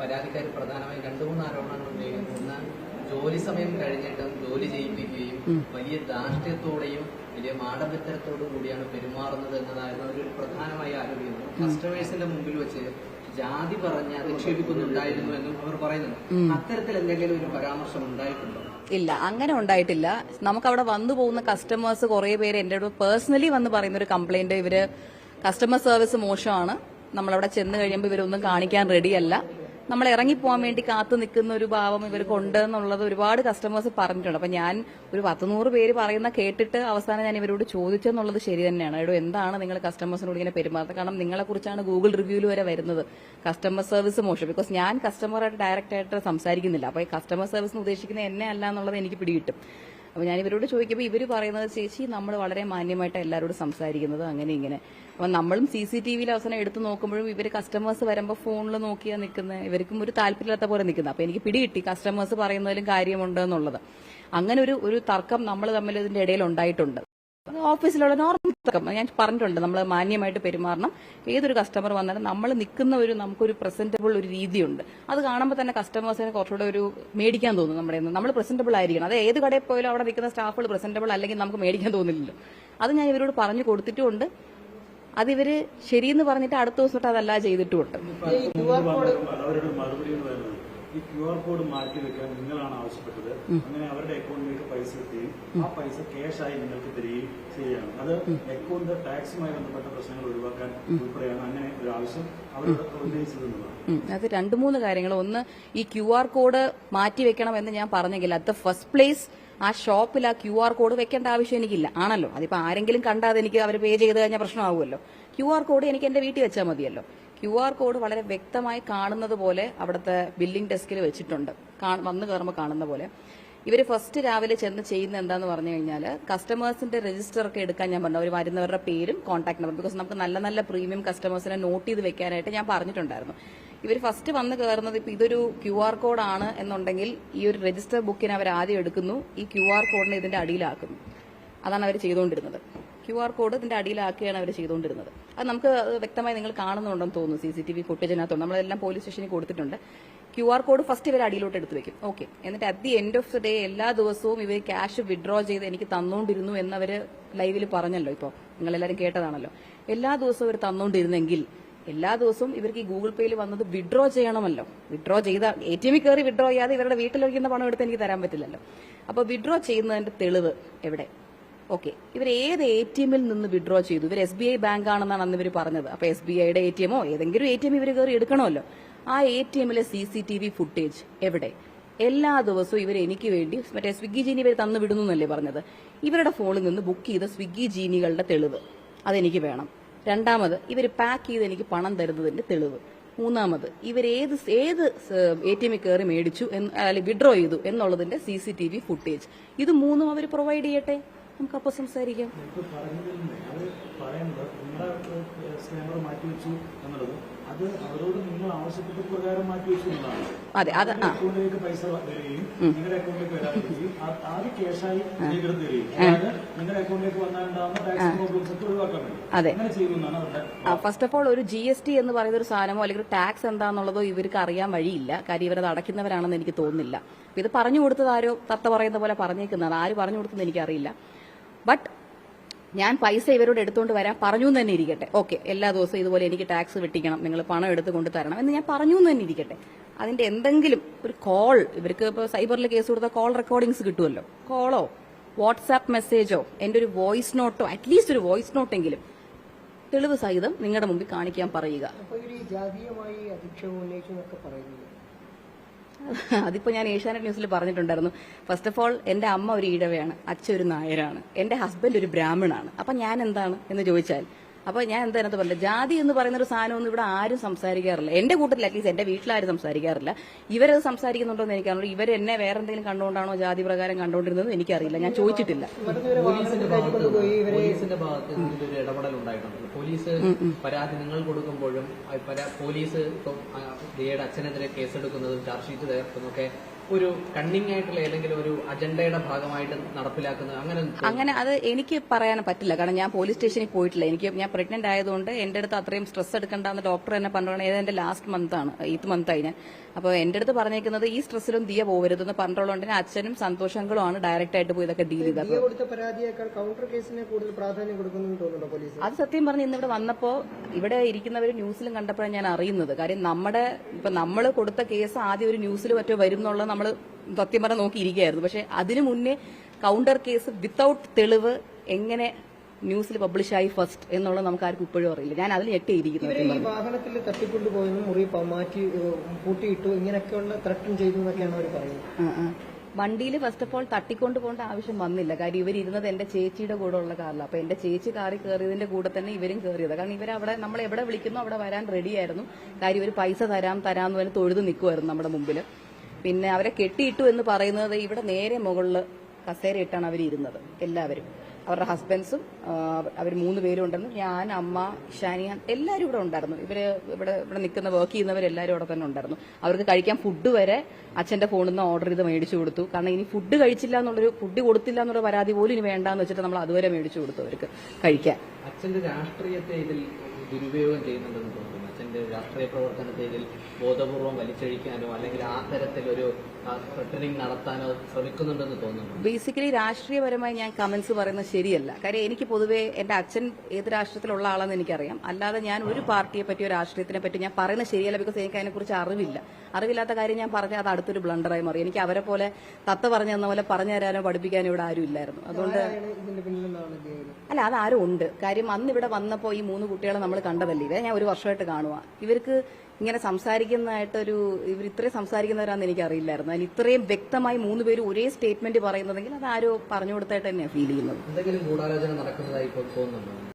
പരാതിക്കാർ പ്രധാനമായും രണ്ടു മൂന്ന് ആരോപണങ്ങൾ ഉന്നയിക്കുന്നു ഒന്ന് ജോലി സമയം കഴിഞ്ഞിട്ടും ജോലി ചെയ്യിപ്പിക്കുകയും വലിയ ധാർഷ്ട്യത്തോടെയും വലിയ മാടമ്പിത്തരത്തോടും കൂടിയാണ് പെരുമാറുന്നത് എന്നതായിരുന്നു ഒരു പ്രധാനമായി ആരോപിക്കുന്നത് കസ്റ്റമേഴ്സിന്റെ മുമ്പിൽ വെച്ച് ജാതി പറഞ്ഞ് അധിക്ഷേപിക്കുന്നുണ്ടായിരുന്നു എന്നും അവർ പറയുന്നുണ്ട്. അത്തരത്തിൽ എന്തെങ്കിലും ഒരു പരാമർശം ഉണ്ടായിട്ടുണ്ടോ? ഇല്ല അങ്ങനെ ഉണ്ടായിട്ടില്ല. നമുക്ക് അവിടെ വന്നു പോകുന്ന കസ്റ്റമേഴ്സ് കുറെ പേര് എന്റെ അടുത്ത് പേഴ്സണലി വന്ന് പറയുന്ന ഒരു കംപ്ലൈന്റ് ഇവർ കസ്റ്റമർ സർവീസ് മോശമാണ്. നമ്മളവിടെ ചെന്ന് കഴിയുമ്പോൾ ഇവരൊന്നും കാണിക്കാൻ റെഡിയല്ല നമ്മൾ ഇറങ്ങിപ്പോകാൻ വേണ്ടി കാത്തു നിൽക്കുന്ന ഒരു ഭാവം ഇവർക്കുണ്ട് എന്നുള്ളത് ഒരുപാട് കസ്റ്റമേഴ്സ് പറഞ്ഞിട്ടുണ്ട്. അപ്പൊ ഞാൻ ഒരു പത്തുനൂറ് പേര് പറയുന്ന കേട്ടിട്ട് അവസാനം ഞാൻ ഇവരോട് ചോദിച്ചെന്നുള്ളത് ശരി തന്നെയാണ്. എടോ എന്താണ് നിങ്ങൾ കസ്റ്റമേഴ്സിനോട് ഇങ്ങനെ പെരുമാറുന്നത്? കാരണം നിങ്ങളെ കുറിച്ചാണ് ഗൂഗിൾ റിവ്യൂവിൽ വരെ വരുന്നത്. കസ്റ്റമർ സർവീസ് മോശം. ബിക്കോസ് ഞാൻ കസ്റ്റമറായിട്ട് ഡയറക്റ്റ് ആയിട്ട് സംസാരിക്കുന്നില്ല. അപ്പൊ ഈ കസ്റ്റമർ സർവീസ് ഉദ്ദേശിക്കുന്നത് എന്നെ അല്ല എന്നുള്ളത് എനിക്ക് പിടികിട്ടും. അപ്പൊ ഞാൻ ഇവരോട് ചോദിക്കുമ്പോൾ ഇവർ പറയുന്നത് ചേച്ചി നമ്മൾ വളരെ മാന്യമായിട്ട് എല്ലാവരോടും സംസാരിക്കുന്നത്. അങ്ങനെ ഇങ്ങനെ. അപ്പൊ നമ്മളും സി സി ടി വിയിൽ അവസാനം എടുത്തു നോക്കുമ്പോഴും ഇവർ കസ്റ്റമേഴ്സ് വരുമ്പോൾ ഫോണിൽ നോക്കിയാ നിൽക്കുന്നത് ഇവർക്കും ഒരു താല്പര്യമില്ലാത്ത പോലെ നിൽക്കുന്നത് അപ്പൊ എനിക്ക് പിടികിട്ടി കസ്റ്റമേഴ്സ് പറയുന്നതിലും കാര്യമുണ്ട് എന്നുള്ളത് അങ്ങനെ ഒരു ഒരു തർക്കം നമ്മൾ തമ്മിൽ ഇതിന്റെ ഇടയിൽ ഉണ്ടായിട്ടുണ്ട്. ഓഫീസിലുള്ള നോർമൽ തക്കം ഞാൻ പറഞ്ഞിട്ടുണ്ട് നമ്മൾ മാന്യമായിട്ട് പെരുമാറണം. ഏതൊരു കസ്റ്റമർ വന്നാലും നമ്മൾ നിൽക്കുന്ന ഒരു നമുക്കൊരു പ്രസന്റബിൾ ഒരു രീതിയുണ്ട്. അത് കാണുമ്പോൾ തന്നെ കസ്റ്റമേഴ്സിന് കുറച്ചുകൂടെ ഒരു മേടിക്കാൻ തോന്നും നമ്മുടെ നമ്മൾ പ്രസന്റബിൾ ആയിരിക്കണം. അത് ഏത് കടയിൽ പോയാലും അവിടെ നിൽക്കുന്ന സ്റ്റാഫുകൾ പ്രസന്റബിൾ അല്ലെങ്കിൽ നമുക്ക് മേടിക്കാൻ തോന്നില്ലല്ലോ. അത് ഞാൻ ഇവരോട് പറഞ്ഞു കൊടുത്തിട്ടുമുണ്ട്. അതിവര് ഇവർ ശരിയെന്ന് പറഞ്ഞിട്ട് അടുത്ത ദിവസം തൊട്ട് അതല്ല ചെയ്തിട്ടുമുണ്ട്. ഈ ക്യു ആർ കോഡ് മാറ്റി വെക്കാൻ നിങ്ങളാണ് ആവശ്യപ്പെട്ടത്. അങ്ങനെ അവരുടെ അക്കൗണ്ടിലേക്ക് പൈസ എത്തുകയും ആ പൈസ ക്യാഷ് ആയി നിങ്ങൾക്ക് തരികയും ചെയ്യുകയാണ്. അത് അക്കൗണ്ട് ടാക്സുമായി ബന്ധപ്പെട്ട പ്രശ്നങ്ങൾ ഒഴിവാക്കാൻ ഉൾപ്പെടെയാണ് അങ്ങനെ ഒരു ആവശ്യം അവർ ഉന്നയിച്ചതെന്നുള്ളതാണ് അത് രണ്ട് മൂന്ന് കാര്യങ്ങൾ. ഒന്ന് ഈ ക്യു ആർ കോഡ് മാറ്റി വെക്കണം എന്ന് ഞാൻ പറഞ്ഞെങ്കിൽ അത് ദ ഫസ്റ്റ് പ്ലേസ് ആ ഷോപ്പിൽ ആ ക്യു ആർ കോഡ് വെക്കേണ്ട ആവശ്യം എനിക്കില്ല. ആണല്ലോ? അതിപ്പോ ആരെങ്കിലും കണ്ടാതെ എനിക്ക് അവർ പേ ചെയ്ത് കഴിഞ്ഞാൽ പ്രശ്നമാവുമല്ലോ. ക്യു ആർ കോഡ് എനിക്ക് എന്റെ വീട്ടിൽ വെച്ചാൽ മതിയല്ലോ. ക്യു ആർ കോഡ് വളരെ വ്യക്തമായി കാണുന്നത് പോലെ അവിടുത്തെ ബില്ലിംഗ് ഡെസ്കിൽ വെച്ചിട്ടുണ്ട്. വന്നു കയറുമ്പോൾ കാണുന്ന പോലെ. ഇവർ ഫസ്റ്റ് രാവിലെ ചെന്ന് ചെയ്യുന്ന എന്താന്ന് പറഞ്ഞു കഴിഞ്ഞാൽ കസ്റ്റമേഴ്സിന്റെ രജിസ്റ്റർ ഒക്കെ എടുക്കാൻ ഞാൻ പറഞ്ഞു. അവർ വരുന്നവരുടെ പേരും കോൺടാക്ട് നമ്പർ ബിക്കോസ് നമുക്ക് നല്ല നല്ല പ്രീമിയം കസ്റ്റമേഴ്സിനെ നോട്ട് ചെയ്ത് വെക്കാനായിട്ട് ഞാൻ പറഞ്ഞിട്ടുണ്ടായിരുന്നു. ഇവർ ഫസ്റ്റ് വന്ന് കയറുന്നത് ഇപ്പം ഇതൊരു ക്യു ആർ കോഡാണ് എന്നുണ്ടെങ്കിൽ ഈ ഒരു രജിസ്റ്റർ ബുക്കിനെ അവർ ആദ്യം എടുക്കുന്നു. ഈ ക്യു ആർ കോഡിനെ ഇതിന്റെ അടിയിലാക്കുന്നു. അതാണ് അവർ ചെയ്തുകൊണ്ടിരുന്നത്. ക്യു ആർ കോഡ് ഇതിന്റെ അടിയിലാക്കിയാണ് അവർ ചെയ്തുകൊണ്ടിരുന്നത്. അത് നമുക്ക് വ്യക്തമായി നിങ്ങൾ കാണുന്നുണ്ടെന്ന് തോന്നുന്നു സി സി ടി വി ഫുട്ടേജിനകത്തുണ്ട്. നമ്മളെല്ലാം പോലീസ് സ്റ്റേഷനിൽ കൊടുത്തിട്ടുണ്ട്. ക്യു ആർ കോഡ് ഫസ്റ്റ് ഇവർ അടിയിലോട്ട് എടുത്തു വെക്കും. ഓക്കെ. എന്നിട്ട് at the end of the day എല്ലാ ദിവസവും ഇവർ ക്യാഷ് വിഡ്രോ ചെയ്ത് എനിക്ക് തന്നുകൊണ്ടിരുന്നു എന്നവർ ലൈവിൽ പറഞ്ഞല്ലോ ഇപ്പോൾ നിങ്ങളെല്ലാവരും കേട്ടതാണല്ലോ. എല്ലാ ദിവസവും ഇവർ തന്നുകൊണ്ടിരുന്നെങ്കിൽ എല്ലാ ദിവസവും ഇവർക്ക് ഈ ഗൂഗിൾ പേയിൽ വന്നത് വിഡ്രോ ചെയ്യണമല്ലോ. വിഡ്രോ ചെയ്ത എ ടി എമ്മിൽ കയറി വിഡ്രോ ചെയ്യാതെ ഇവരുടെ വീട്ടിലിരിക്കുന്ന പണം എടുത്ത് എനിക്ക് തരാൻ പറ്റില്ലല്ലോ. അപ്പോൾ വിഡ്രോ ചെയ്യുന്നതിന്റെ തെളിവ് എവിടെ? ഓക്കെ ഇവർ ഏത് എ ടി എമ്മിൽ നിന്ന് വിഡ്രോ ചെയ്തു? ഇവർ എസ് ബി ഐ ബാങ്ക് ആണെന്നാണ് അന്ന് ഇവർ പറഞ്ഞത്. അപ്പൊ എസ് ബി ഐയുടെ എ ടി എമ്മോ ഏതെങ്കിലും എ ടി എം ഇവർ കയറി എടുക്കണമല്ലോ. ആ എ ടി എമ്മിലെ C C T V footage എവിടെ? എല്ലാ ദിവസവും ഇവർ എനിക്ക് വേണ്ടി മറ്റേ സ്വിഗ്ഗി ജീനി ഇവർ തന്നു വിടുന്നു എന്നല്ലേ പറഞ്ഞത്? ഇവരുടെ ഫോണിൽ നിന്ന് ബുക്ക് ചെയ്ത സ്വിഗ്ഗി ജീനികളുടെ തെളിവ് അതെനിക്ക് വേണം. രണ്ടാമത് ഇവർ പാക്ക് ചെയ്ത് എനിക്ക് പണം തരുന്നതിന്റെ തെളിവ്. മൂന്നാമത് ഇവർ ഏത് ഏത് എ ടി എമ്മിൽ കയറി മേടിച്ചു അല്ലെങ്കിൽ വിഡ്രോ ചെയ്തു എന്നുള്ളതിന്റെ C C T V footage ഇത് മൂന്നും അവർ പ്രൊവൈഡ് ചെയ്യട്ടെ? നമുക്കപ്പോൾ സംസാരിക്കാം. അത് അവരോട് നിങ്ങൾ ആവശ്യപ്പെട്ട പ്രകാരം മാറ്റിവെച്ചു എന്നുള്ളതാണ്. അതെ പൈസ വരികയും നിങ്ങളുടെ അക്കൗണ്ടിലേക്ക് വരാതിരിക്കുകയും ആദ്യം ക്യാഷായി തരികയും. അതായത് നിങ്ങളുടെ അക്കൗണ്ടിലേക്ക് വന്നാലുണ്ടാകുന്ന ടാക്സ് പ്രോബ്ലംസ് ഒക്കെ ഒഴിവാക്കാൻ വേണ്ടി. അതെ. അങ്ങനെ ചെയ്യുന്നതാണ് അവരുടെ ഫസ്റ്റ് ഓഫ് ഓൾ ഒരു ജി എസ് ടി എന്ന് പറയുന്ന ഒരു സാധനമോ അല്ലെങ്കിൽ ടാക്സ് എന്താണെന്നുള്ളതോ ഇവർക്ക് അറിയാൻ വഴിയില്ല. കാര്യം ഇവരത് അടയ്ക്കുന്നവരാണെന്ന് എനിക്ക് തോന്നുന്നില്ല. ഇത് പറഞ്ഞു കൊടുത്തത് ആരോ തത്ത പറയുന്ന പോലെ പറഞ്ഞേക്കുന്നതാണ്. ആര് പറഞ്ഞു കൊടുത്തെന്ന് എനിക്കറിയില്ല. ബട്ട് ഞാൻ പൈസ ഇവരോട് എടുത്തുകൊണ്ട് വരാൻ പറഞ്ഞു തന്നെ ഇരിക്കട്ടെ. ഓക്കെ എല്ലാ ദിവസവും ഇതുപോലെ എനിക്ക് ടാക്സ് വെട്ടിക്കണം നിങ്ങൾ പണം എടുത്ത് കൊണ്ട് തരണം എന്ന് ഞാൻ പറഞ്ഞു തന്നെ ഇരിക്കട്ടെ. അതിന്റെ എന്തെങ്കിലും ഒരു കോൾ ഇവർക്ക് ഇപ്പോൾ സൈബറിൽ കേസ് കൊടുത്ത കോൾ റെക്കോർഡിങ്സ് കിട്ടുമല്ലോ കോളോ വാട്സാപ്പ് മെസ്സേജോ എന്റെ ഒരു വോയിസ് നോട്ടോ അറ്റ്ലീസ്റ്റ് ഒരു വോയിസ് നോട്ടെങ്കിലും തെളിവ് സഹിതം നിങ്ങളുടെ മുമ്പിൽ കാണിക്കാൻ പറയുക അപ്പൊ ഇവർ ഈ ജാതീയമായി അധിക്ഷേപം ഉന്നയിച്ചു എന്നൊക്കെ പറയുന്നത് അതിപ്പോ ഞാൻ ഏഷ്യാനെറ്റ് ന്യൂസിൽ പറഞ്ഞിട്ടുണ്ടായിരുന്നു. ഫസ്റ്റ് ഓഫ് ഓൾ എന്റെ അമ്മ ഒരു ഈഴവയാണ് അച്ഛ ഒരു നായരാണ് എന്റെ ഹസ്ബൻഡ് ഒരു ബ്രാഹ്മണാണ്. അപ്പൊ ഞാൻ എന്താണ് എന്ന് ചോദിച്ചാൽ അപ്പൊ ഞാൻ എന്താ അതിനകത്ത് പറഞ്ഞത്? ജാതി എന്ന് പറയുന്ന ഒരു സാധനമൊന്നും ഇവിടെ ആരും സംസാരിക്കാറില്ല. എന്റെ കൂട്ടത്തിൽ അറ്റ്ലീസ്റ്റ് എന്റെ വീട്ടിലാരും സംസാരിക്കാറില്ല. ഇവരത് സംസാരിക്കുന്നുണ്ടോ എന്ന് എനിക്കറിയില്ല. ഇവർ എന്നെ വേറെ എന്തെങ്കിലും കണ്ടുകൊണ്ടാണോ ജാതി പ്രകാരം കണ്ടുകൊണ്ടിരുന്നത് എനിക്കറിയില്ല. ഞാൻ ചോദിച്ചിട്ടില്ല. ഇവരെ പോലീസിന്റെ ഭാഗത്ത് ഇവരെ ഇടപെടൽ ഉണ്ടായിട്ടുണ്ട് പോലീസ് പരാതി നിങ്ങൾ കൊടുക്കുമ്പോഴും പോലീസ് ഇപ്പം അച്ഛനെതിരെ കേസെടുക്കുന്നതും ചാർജ് ഷീറ്റ് തയ്യാറാക്കുന്നതൊക്കെ ഒരു കണ്ണിങ് ആയിട്ടുള്ള ഏതെങ്കിലും ഒരു അജണ്ടയുടെ ഭാഗമായിട്ട് നടപ്പിലാക്കുന്നത് അങ്ങനെ അങ്ങനെ അത് എനിക്ക് പറയാൻ പറ്റില്ല. കാരണം ഞാൻ പോലീസ് സ്റ്റേഷനിൽ പോയിട്ടില്ല. എനിക്ക് ഞാൻ പ്രഗ്നന്റ് ആയതുകൊണ്ട് എന്റെ അടുത്ത് അത്രയും സ്ട്രെസ് എടുക്കണ്ടെന്ന് ഡോക്ടർ എന്നെ പറഞ്ഞോളാം ഇത് എന്റെ ലാസ്റ്റ് മന്ത് ആണ്. എയ്ത്ത് മന്ത് ആയി ഞാൻ. അപ്പോൾ എന്റെ അടുത്ത് പറഞ്ഞേക്കുന്നത് ഈ സ്ട്രെസ്സിലും ദിയ പോകരുതെന്ന് എന്ന് തന്നെ അച്ഛനും സന്തോഷങ്ങളും ആണ് ഡയറക്റ്റ് ആയിട്ട് പോയി ഇതൊക്കെ ഡീൽ ചെയ്തത്. ദിയ കൊടുത്ത പരാതിയേക്കാൾ കൗണ്ടർ കേസിനെ കൂടുതൽ പ്രാധാന്യം കൊടുക്കുന്നു തോന്നുന്നുണ്ടോ പോലീസ് അത് സത്യം പറഞ്ഞ് ഇന്നിവിടെ വന്നപ്പോ ഇവിടെ ഇരിക്കുന്നവർ ന്യൂസിലും കണ്ടപ്പോഴാണ് ഞാൻ അറിയുന്നത്. കാര്യം നമ്മുടെ ഇപ്പൊ നമ്മൾ കൊടുത്ത കേസ് ആദ്യം ഒരു ന്യൂസിൽ മറ്റോ വരും എന്നുള്ളത് നമ്മൾ സത്യം പറഞ്ഞ നോക്കിയിരിക്കുകയായിരുന്നു. പക്ഷെ അതിനു മുന്നേ കൗണ്ടർ കേസ് വിത്തൌട്ട് തെളിവ് എങ്ങനെ ന്യൂസിൽ പബ്ലിഷായി ഫസ്റ്റ് എന്നുള്ളത് നമുക്ക് ആർക്കും ഇപ്പോഴും അറിയില്ല. ഞാൻ അതിൽ ഞെട്ടിയിരിക്കുന്നത് വാഹനത്തിൽ തട്ടിക്കൊണ്ടുപോയെന്നും മുറി മാറ്റി പൂട്ടിയിട്ടു ഇങ്ങനെയൊക്കെയുള്ള ത്രട്ടും ചെയ്തു എന്നൊക്കെയാണ് അവർ പറയുന്നത്. വണ്ടിയിൽ ഫസ്റ്റ് ഓഫ് ഓൾ തട്ടിക്കൊണ്ട് പോകേണ്ട ആവശ്യം വന്നില്ല. കാര്യം ഇവരിരുന്നത് എന്റെ ചേച്ചിയുടെ കൂടെ ഉള്ള കാറിലാണ് അപ്പൊ എന്റെ ചേച്ചി കാറി കയറിയതിന്റെ കൂടെ തന്നെ ഇവരും കയറിയത്. കാരണം ഇവരവിടെ നമ്മൾ എവിടെ വിളിക്കുന്നോ അവിടെ വരാൻ റെഡിയായിരുന്നു കാര്യം ഇവർ പൈസ തരാം തരാമെന്ന് പറഞ്ഞ് തൊഴുത് നിൽക്കുമായിരുന്നു നമ്മുടെ മുമ്പിൽ പിന്നെ അവരെ കെട്ടിയിട്ടു എന്ന് പറയുന്നത് ഇവിടെ നേരെ മുകളിൽ കസേരയിട്ടാണ് അവർ ഇരുന്നത് എല്ലാവരും. അവരുടെ ഹസ്ബൻഡ്സും അവർ മൂന്ന് പേരും ഉണ്ടെന്ന് ഞാൻ അമ്മ ഷാനിയ എല്ലാവരും ഇവിടെ ഉണ്ടായിരുന്നു. ഇവർ ഇവിടെ ഇവിടെ നിൽക്കുന്ന വർക്ക് ചെയ്യുന്നവരെല്ലാവരും ഇവിടെ തന്നെ ഉണ്ടായിരുന്നു. അവർക്ക് കഴിക്കാൻ ഫുഡ് വരെ അച്ഛന്റെ ഫോണിൽ നിന്ന് ഓർഡർ ചെയ്ത് മേടിച്ചു കൊടുത്തു. കാരണം ഇനി ഫുഡ് കഴിച്ചില്ല എന്നുള്ളൊരു ഫുഡ് കൊടുത്തില്ല എന്നുള്ള പരാതി പോലും ഇനി വേണ്ടാന്ന് വെച്ചിട്ട് നമ്മൾ അതുവരെ മേടിച്ചു കൊടുത്തു അവർക്ക് കഴിക്കാൻ. അച്ഛന്റെ രാഷ്ട്രീയത്തെ ഇതിൽ ദുരുപയോഗം ചെയ്യുന്നുണ്ടെന്ന് അച്ഛന്റെ രാഷ്ട്രീയ പ്രവർത്തനത്തെ ബോധപൂർവം വലിച്ചഴിക്കാനോ അല്ലെങ്കിൽ ആ തരത്തിലൊരു ത്രെട്ടനിങ് നടത്താനോ ശ്രമിക്കുന്നുണ്ടെന്ന് തോന്നുന്നു. ബേസിക്കലി രാഷ്ട്രീയപരമായി ഞാൻ കമന്റ്സ് പറയുന്നത് ശരിയല്ല. കാര്യം എനിക്ക് പൊതുവേ എന്റെ അച്ഛൻ ഏത് രാഷ്ട്രീയത്തിലുള്ള ആളാണെന്ന് എനിക്കറിയാം. അല്ലാതെ ഞാൻ ഒരു പാർട്ടിയെ പറ്റിയോ രാഷ്ട്രീയത്തിനെ പറ്റി ഞാൻ പറയുന്നത് ശരിയല്ല ബിക്കോസ് എനിക്ക് അതിനെക്കുറിച്ച് അറിവില്ല. അറിവില്ലാത്ത കാര്യം ഞാൻ പറഞ്ഞാൽ അത് അടുത്തൊരു ബ്ലണ്ടറായി മാറി. എനിക്ക് അവരെ പോലെ തത്ത പറഞ്ഞു തന്ന പോലെ പറഞ്ഞു തരാനോ പഠിപ്പിക്കാനോ ഇവിടെ ആരും ഇല്ലായിരുന്നു. അതുകൊണ്ട് അല്ല അതാരും ഉണ്ട്. കാര്യം അന്ന് ഇവിടെ വന്നപ്പോൾ ഈ മൂന്ന് കുട്ടികളെ നമ്മൾ കണ്ടതല്ലേ? ഇവരെ ഞാൻ ഒരു വർഷമായിട്ട് കാണുക ഇവർക്ക് ഇങ്ങനെ സംസാരിക്കുന്നതായിട്ടൊരു ഇവർ ഇത്രയും സംസാരിക്കുന്നവരാന്ന് എനിക്ക് അറിയില്ലായിരുന്നു അതിന് ഇത്രയും വ്യക്തമായി മൂന്ന് പേര് ഒരേ സ്റ്റേറ്റ്മെന്റ് പറയുന്നതെങ്കിൽ അത് ആരോ പറഞ്ഞു കൊടുത്തായിട്ട് തന്നെയാണ് ഫീൽ ചെയ്യുന്നത്.